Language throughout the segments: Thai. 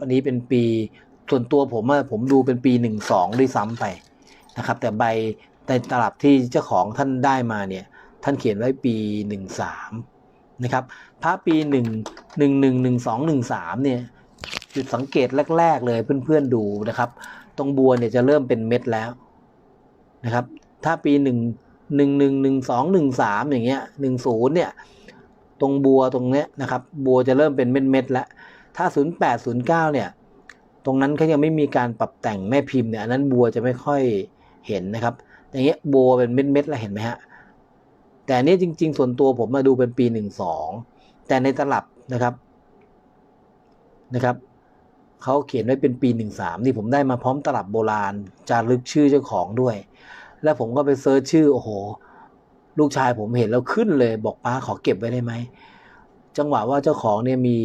อันนี้เป็นปีส่วนตัวผมอะผมดูเป็นปีหนึ่งสองด้วยซ้ำไปนะครับ แต่ใบในตลับที่เจ้าของท่านได้มาเนี่ย ท่านเขียนไว้ปีหนึ่งสามนะครับพระปีหนึ่งหนึ่งหนึ่งหนึ่งสองหนึ่งสามเนี่ย จุดสังเกตแรก ๆ เลยเพื่อนๆดูนะครับ ตรงบัวเนี่ยจะเริ่มเป็นเม็ดแล้วนะครับ ถ้าปีหนึ่งหนึ่งหนึ่งหนึ่งสองหนึ่งสามอย่างเงี้ยหนึ่งศูนย์เนี่ย ตรงบัวตรงเนี้ยนะครับ บัวจะเริ่มเป็นเม็ดๆแล้ว ถ้าศูนย์แปดศูนย์เนี่ย ตรงนั้นเขายังไม่มีการปรับแต่งแม่พิมพ์เนี่ยอันนั้นบัวจะไม่ค่อยเห็นนะครับ อย่างเงี้ยบัวเป็นเม็ดๆแล้วเห็นไหมฮะ แต่อันนี้จริง ๆ ส่วนตัวผมมาดูเป็นปีหนึ่งสองแต่ในตลับนะครับนะครับเขาเขียนไว้เป็นปีหนึ่งสามนี่ผมได้มาพร้อมตลับโบราณจารึกชื่อเจ้าของด้วย แล้วผมก็ไปเซิร์ชชื่อโอ้โห ลูกชายผมเห็นแล้วขึ้นเลย บอกป้าขอเก็บไว้ได้ไหม จังหวะว่าเจ้าของเนี่ยมี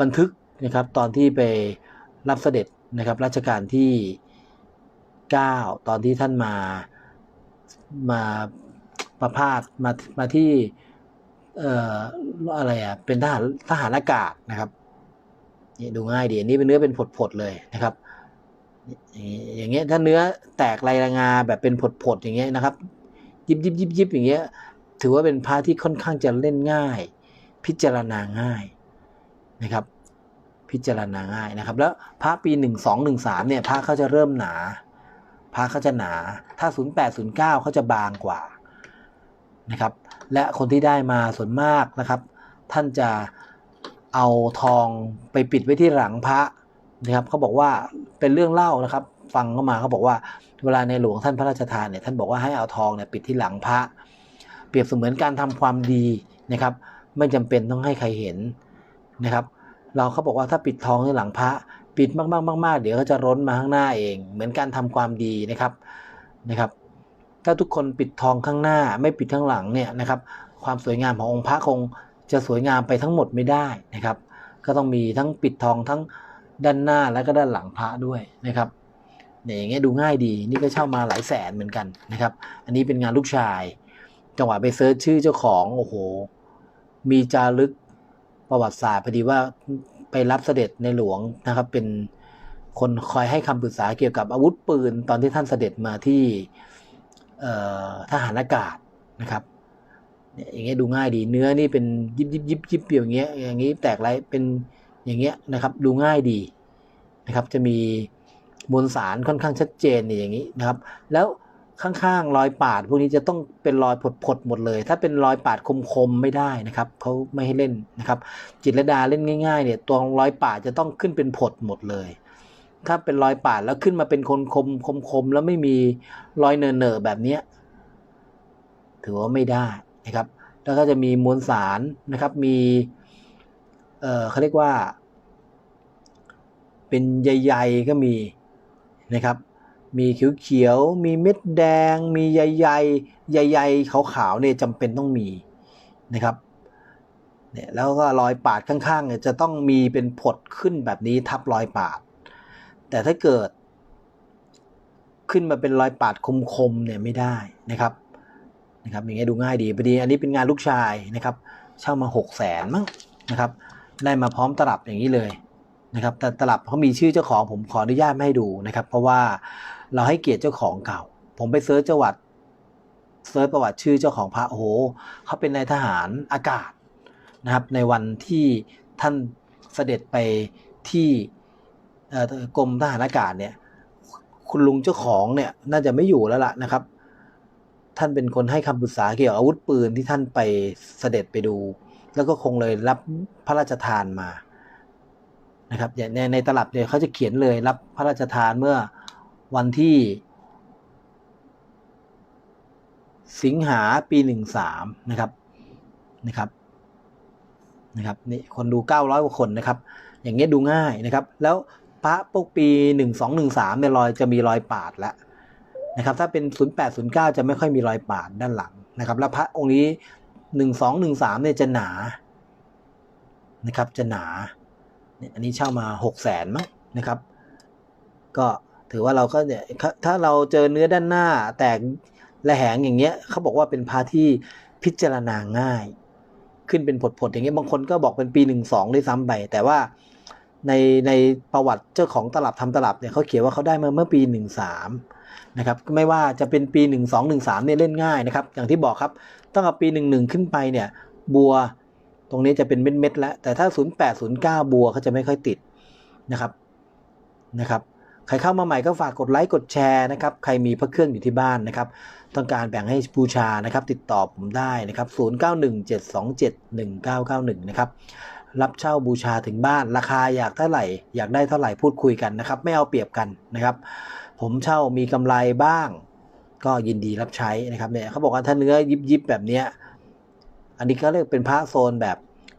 บันทึกนะครับตอนที่ไปรับเสด็จนะครับรัชกาลที่ 9 ตอนที่ท่านมามาประพาสมามาที่เอ่ออะไรอะเป็นทหารทหารอากาศนะครับนี่ดูง่ายดีอันนี้เป็นเนื้อเป็นผดๆเลยนะครับ อย่างเงี้ยถ้าเนื้อแตกลายงาแบบเป็นผดๆอย่างเงี้ยนะครับ ยิบยิบยิบยิบอย่างเงี้ยถือว่าเป็นพระที่ค่อนข้างจะเล่นง่าย พิจารณาง่าย นะครับ พิจารณาง่ายนะครับ แล้วพระปีหนึ่งสองหนึ่งสามเนี่ยพระเขาจะเริ่มหนาพระเขาจะหนา ถ้าศูนย์แปดศูนย์เก้าเขาจะบางกว่านะครับ และคนที่ได้มาส่วนมากนะครับ ท่านจะเอาทองไปปิดไว้ที่หลังพระนะครับเขาบอกว่าเป็นเรื่องเล่านะครับ ฟังเข้ามาเขาบอกว่าเวลาในหลวงท่านพระราชทานเนี่ยท่านบอกว่าให้เอาทองเนี่ยปิดที่หลังพระ เปรียบเสมือนการทำความดีนะครับ ไม่จำเป็นต้องให้ใครเห็น นะครับ เราเขาบอกว่าถ้าปิดทองที่หลังพระ ปิดมากๆๆๆเดี๋ยวก็จะร้นมาข้างหน้าเอง เหมือนการทำความดีนะครับนะครับ ถ้าทุกคนปิดทองข้างหน้าไม่ปิดข้างหลังเนี่ยนะครับ ความสวยงามขององค์พระคงจะสวยงามไปทั้งหมดไม่ได้นะครับ ก็ต้องมีทั้งปิดทองทั้งด้านหน้าและก็ด้านหลังพระด้วยนะครับเนี่ยอย่างเงี้ยดูง่ายดีนี่ก็เช่ามาหลายแสนเหมือนกันนะครับ อันนี้เป็นงานลูกชาย จังหวะไปเซิร์ชชื่อเจ้าของโอ้โห มีจารึก ประวัติศาสตร์พอดีว่าไปรับเสด็จในหลวงนะครับ เป็นคนคอยให้คำปรึกษาเกี่ยวกับอาวุธปืน ตอนที่ท่านเสด็จมาที่ทหารอากาศนะครับอย่างเงี้ยดูง่ายดีเนื้อนี่เป็นยิบยิบยิบยิบอย่างเงี้ยอย่างงี้แตกไรเป็นอย่างเงี้ยนะครับดูง่ายดีนะครับ จะมีมวลสารค่อนข้างชัดเจนนี่อย่างนี้นะครับ แล้ว ข้างๆรอยปาด พวกนี้จะต้องเป็นรอยผดๆหมดเลย ถ้าเป็นรอยปาดคมๆไม่ได้นะครับเขาไม่ให้เล่นนะครับ จิตรดาเล่นง่ายๆเนี่ยตัวรอยปาดจะต้องขึ้นเป็นผดหมดเลย ถ้าเป็นรอยปาดแล้วขึ้นมาเป็นคนคมคมคมแล้วไม่มีรอยเนอเนอแบบเนี้ยถือว่าไม่ได้นะครับ แล้วก็จะมีมวลสารนะครับมีเอ่อเขาเรียกว่า เป็นใยๆก็มีนะครับ มีเขียวๆ มีเม็ดแดง มีใยๆ ใยๆขาวๆเนี่ยจำเป็นต้องมีนะครับเนี่ยแล้วก็รอยปาดข้างๆเนี่ยจะต้องมีเป็นผดขึ้นแบบนี้ทับรอยปาด แต่ถ้าเกิด ขึ้นมาเป็นรอยปาดคมๆเนี่ยไม่ได้นะครับนะครับอย่างเงี้ยดูง่ายดีพอดีอันนี้เป็นงานลูกชายนะครับ เช่ามา6 0แสนมั้งนะครับ ได้มาพร้อมตลับอย่างนี้เลยนะครับแต่ตลับเขามีชื่อเจ้าของผมขออนุญาตไม่ให้ดูนะครับ เพราะว่า เราให้เกียรติเจ้าของเก่า ผมไปเซิร์ชจังหวัดเซิร์ชประวัติชื่อเจ้าของพระโอ้โหเขาเป็นนายทหารอากาศนะครับ ในวันที่ท่านเสด็จไปที่กรมทหารอากาศเนี่ย คุณลุงเจ้าของเนี่ยน่าจะไม่อยู่แล้วล่ะนะครับ ท่านเป็นคนให้คำปรึกษาเกี่ยวกับอาวุธปืนที่ท่านไปเสด็จไปดู แล้วก็คงเลยรับพระราชทานมานะครับในในตลับเนี่ยเขาจะเขียนเลยรับพระราชทานเมื่อ วันที่ สิงหาปีหนึ่งสามนะครับนะครับนะครับนี่คนดูเก้าร้อยกว่าคนนะครับ อย่างเงี้ยดูง่ายนะครับ แล้วพระปกปีหนึ่งสองหนึ่งสามเนี่ยรอยจะมีรอยปาดแล้วนะครับ ถ้าเป็นศูนย์แปดศูนย์เก้าจะไม่ค่อยมีรอยปาดด้านหลังนะครับ แล้วพระองค์นี้หนึ่งสองหนึ่งสามเนี่ยจะหนานะครับ จะหนาอันนี้เช่ามาหกแสนมั้งนะครับ ก็ ถือว่าเราก็เนี่ยถ้าเราเจอเนื้อด้านหน้าแตกและแหงอย่างเงี้ยเขาบอกว่าเป็นพาที่พิจารณาง่าย ขึ้นเป็นผดๆอย่างเงี้ยบางคนก็บอกเป็นปีหนึ่งสองด้วยซ้ำไปแต่ว่าในในประวัติเจ้าของตลับทำตลับเนี่ยเขาเขียนว่าเขาได้มาเมื่อปี 13นะครับไม่ว่าจะเป็นปี 12 13เนี่ยเล่นง่ายนะครับอย่างที่บอกครับตั้งแต่ปี 11 ขึ้นไปเนี่ยบัวตรงนี้จะเป็นเม็ดๆแล้วแต่ถ้า 08 09 บัวเขาจะไม่ค่อยติดนะครับนะครับ ใครเข้ามาใหม่ก็ฝากกดไลค์กดแชร์นะครับใครมีพระเครื่องอยู่ที่บ้านนะครับต้องการแบ่งให้บูชานะครับติดต่อผมได้นะครับ 0917271991 นะครับรับเช่าบูชาถึงบ้านราคาอยากเท่าไหร่ อยากได้เท่าไหร่พูดคุยกันนะครับ ไม่เอาเปรียบกันนะครับ ผมเช่ามีกำไรบ้าง ก็ยินดีรับใช้นะครับเนี่ยเขาบอกว่าถ้าเนื้อยิบยิบแบบเนี้ยอันนี้ก็เรียกเป็นพระโซนแบบ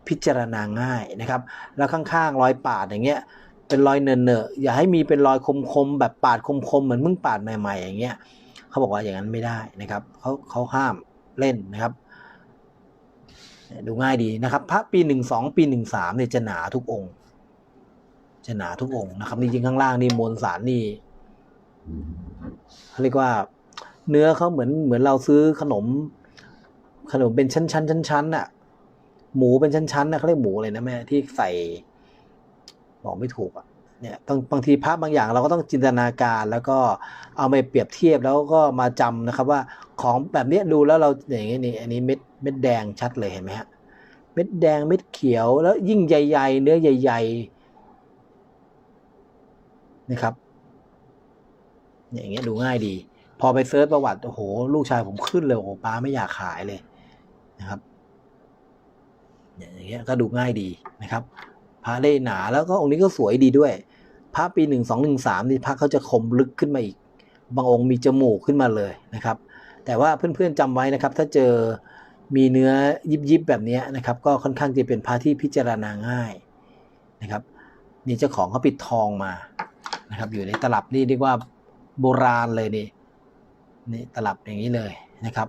พิจารณาง่ายนะครับ แล้วข้างๆรอยปาดอย่างเงี้ย เป็นรอยเนอะเนอะอย่าให้มีเป็นรอยคมๆแบบปาดคมๆเหมือนมึงปาดใหม่ๆอย่างเงี้ยเขาบอกว่าอย่างนั้นไม่ได้นะครับเขาเขาห้ามเล่นนะครับ ดูง่ายดีนะครับพระปีหนึ่งสองปีหนึ่งสามเนี่ยจะหนาทุกองค์ จะหนาทุกองค์นะครับนี่จริงข้างล่างนี่มวลสารนี่เขาเรียกว่า เนื้อเขาเหมือนเหมือนเราซื้อขนม ขนมเป็นชั้นชั้นชั้นชั้นๆน่ะ หมูเป็นชั้นชั้นๆน่ะเขาเรียกหมูอะไรนะแม่ที่ใส่ บอกไม่ถูกอะเนี่ยบางบางทีภาพบางอย่างเราก็ต้องจินตนาการแล้วก็เอาไปเปรียบเทียบแล้วก็มาจำนะครับว่าของแบบนี้ดูแล้วเราอย่างนี้นี่อันนี้เม็ดเม็ดแดงชัดเลยเห็นไหมฮะเม็ดแดงเม็ดเขียวแล้วยิ่งใหญ่ๆเนื้อใหญ่ๆนะครับอย่างเงี้ยดูง่ายดี พอไปเซิร์ชประวัติโอ้โหลูกชายผมขึ้นเลยโอ้โหป้าไม่อยากขายเลยนะครับอย่างเงี้ยก็ดูง่ายดีนะครับ พระได้หนาแล้วก็องค์นี้ก็สวยดีด้วย พระปีหนึ่งสองหนึ่งสามนี่พระเขาจะคมลึกขึ้นมาอีก บางองค์มีจมูกขึ้นมาเลยนะครับ แต่ว่าเพื่อนๆจำไว้นะครับ ถ้าเจอมีเนื้อยิบๆแบบนี้นะครับ ก็ค่อนข้างจะเป็นพระที่พิจารณาง่ายนะครับนี่เจ้าของเขาปิดทองมานะครับ อยู่ในตลับนี่เรียกว่าโบราณเลยนี่นี่ตลับอย่างนี้เลยนะครับ